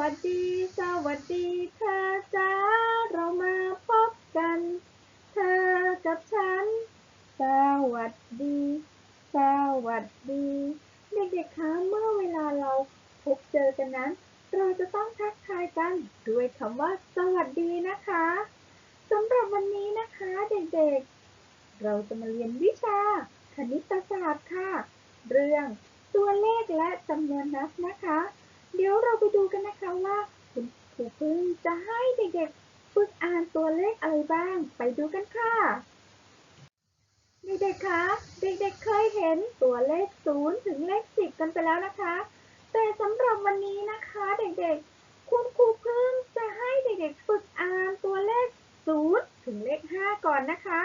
วัสดี สวัสดีเธอจ้าเรามาพบกัน เธอกับฉัน สวัสดี สวัสดี เด็กๆคะเมื่อเวลาเราพบเจอกันนั้น เราจะต้องทักทายกันด้วยคำว่า สวัสดีนะคะสำหรับวันนี้นะคะเด็กๆ เราจะมาเรียนวิชา คณิตศาสตร์ค่ะ เรื่องตัวเลขและจำนวนนับนะคะ เดี๋ยวเราไป กันนะคะว่าคุณครูพึ่งจะให้เด็กๆ ฝึกอ่านตัวเลขอะไรบ้าง ไปดูกันค่ะ เด็กๆ คะ เด็กๆ เคยเห็นตัวเลข 0 ถึงเลข 10 กันไปแล้วนะคะ แต่สำหรับวันนี้นะคะเด็กๆ คุณครูพึ่งจะให้เด็กๆ ฝึกอ่านตัวเลข 0 ถึงเลข 5 ก่อนนะคะ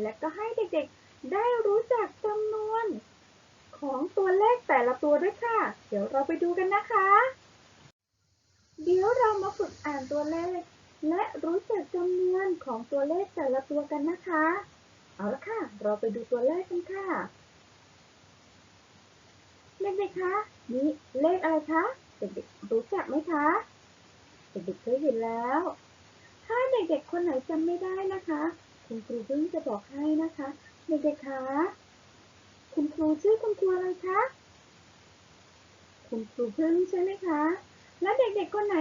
และก็ให้เด็กๆ ได้รู้จักจำนวนของตัวเลขแต่ละตัวด้วยค่ะ เดี๋ยวเราไปดูกันนะคะ เดี๋ยวเรามาฝึก อ่านตัวเลข และรู้จักจำนวนของตัวเลขแต่ละตัวกันนะคะ เอาละค่ะ เราไปดูตัวเลขกันค่ะ เด็กๆคะนี่เลขอะไรคะ เด็กๆรู้จักไหมคะ เด็กๆเคยเห็นแล้ว ถ้าเด็กๆคนไหนจำไม่ได้นะคะ คุณครูเพิ่งจะบอกให้นะคะ เด็กๆคะคุณครูชื่อคุณครูอะไรคะ คุณครูเพึ่งใช่ไหมคะ และเด็กๆคนไหน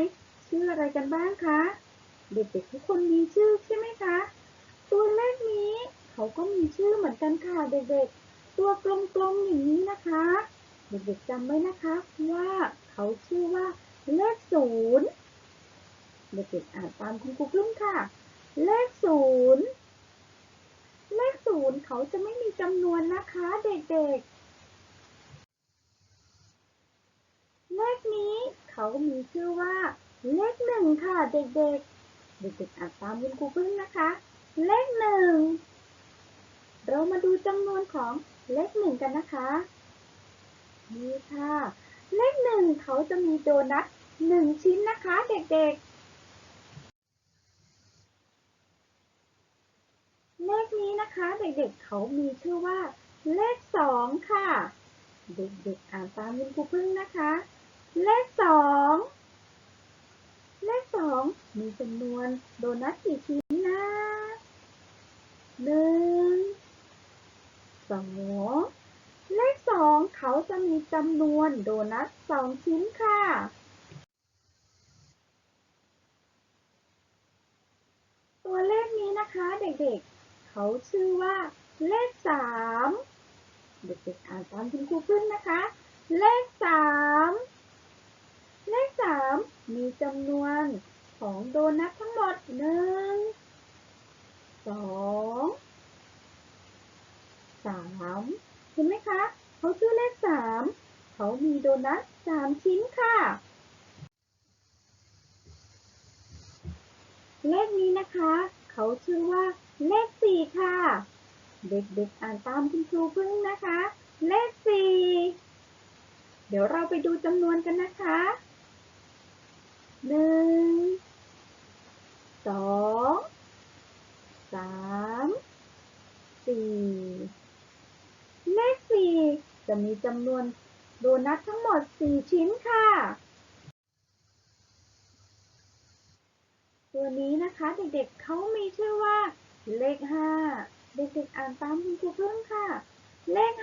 ชื่ออะไรกันบ้างคะ เด็กๆทุกคนมีชื่อใช่ไหมคะ ตัวเลขนี้เขาก็มีชื่อเหมือนกันค่ะเด็กๆ ตัวกลมๆอย่างนี้นะคะ เด็กๆจำไว้นะคะว่าเขาชื่อว่าเลขศูนย์เด็กๆอ่านตามคุณครูพึ่งค่ะ เลขศูนย์เลขศูนย์เขาจะไม่มีจำนวนนะคะเด็กๆ เลขนี้เขามีชื่อว่า เลขหนึ่งค่ะ เด็กๆ เด็กๆอ่านตามคุณครูพึ่งนะคะ เลขหนึ่งเรามาดูจำนวนของเลขหนึ่งกันนะคะ นี่ค่ะ เลขหนึ่งเขาจะมีโดนัทหนึ่งชิ้นนะคะ เด็กๆ เลขนี้นะคะ เด็กๆ เขามีชื่อว่า เลขสองค่ะ เด็กๆ อ่านตามคุณครูพึ่งนะคะ เลขสองเลขสอง มีจำนวนโดนัทกี่ชิ้นนะหนึ่งสองเลขสองเขาจะมีจำนวนโดนัทสองชิ้นค่ะตัวเลขนี้นะคะเด็กๆ เขาชื่อว่าเลขสามเด็กๆอ่านตามคุณครูพึ่งนะคะ เลขสามเลขสามมีจำนวน ของโดนัททั้งหมดหนึ่งสองสามเห็นไหมคะเขาชื่อเลขสามเขามีโดนัทสามชิ้นค่ะ เลขนี้นะคะ เขาชื่อว่าเลขสี่ค่ะ เด็กๆอ่านตามคุณครูพึ่งนะคะ เลขสี่เดี๋ยวเราไปดูจำนวนกันนะคะหนึ่ง มีจำนวนโดนัททั้งหมด 4 ชิ้นค่ะ ตัวนี้นะคะเด็กๆเขามีชื่อว่าเลข 5 เด็กๆอ่านตามคุณครูเพิ่มค่ะ เลข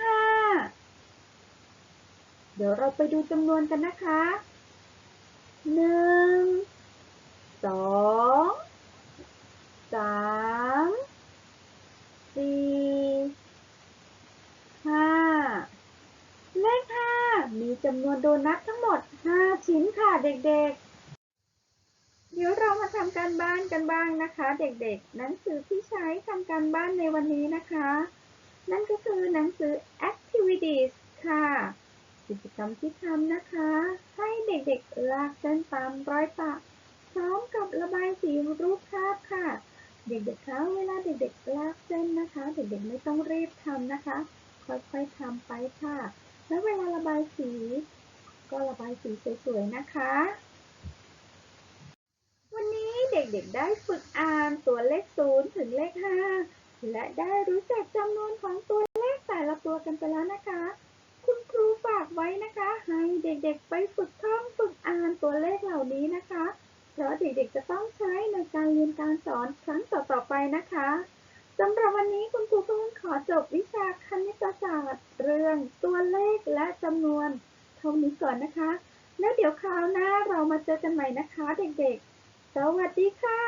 5 เดี๋ยวเราไปดูจำนวนกันนะคะ 1 มีจำนวนโดนัททั้งหมดห้าชิ้นค่ะเด็กๆ เดี๋ยวเรามาทำการบ้านกันบ้างนะคะ เด็กๆ หนังสือที่ใช้ทำการบ้านในวันนี้นะคะ นั่นก็คือหนังสือ activities ค่ะ กิจกรรมที่ทำนะคะ ให้เด็กๆ ลากเส้นตามรอยปะพร้อมกับระบายสีรูปภาพค่ะ เด็กๆ คะเวลาเด็กๆ ลากเส้นนะคะ เด็กๆ ไม่ต้องรีบทำนะคะ ค่อยๆทำไปค่ะ แล้วเวลาระบายสี ก็ระบายสีสวยๆนะคะ วันนี้เด็กๆได้ฝึกอ่านตัวเลขศูนย์ถึงเลขห้าและได้รู้จักจำนวนของตัวเลขแต่ละตัวกันไปแล้วนะคะ คุณครูฝากไว้นะคะ ให้เด็กๆไปฝึกท่องฝึกอ่านตัวเลขเหล่านี้นะคะ เพราะเด็กๆจะต้องใช้ในการเรียนการสอนครั้งต่อๆไปนะคะ สำหรับวันนี้คุณครูพึ่งขอจบวิชาคณิตศาสตร์ เรื่องตัวเลขและจำนวนเท่านี้ก่อนนะคะ แล้วเดี๋ยวคราวหน้าเรามาเจอกันใหม่นะคะเด็กๆ สวัสดีค่ะ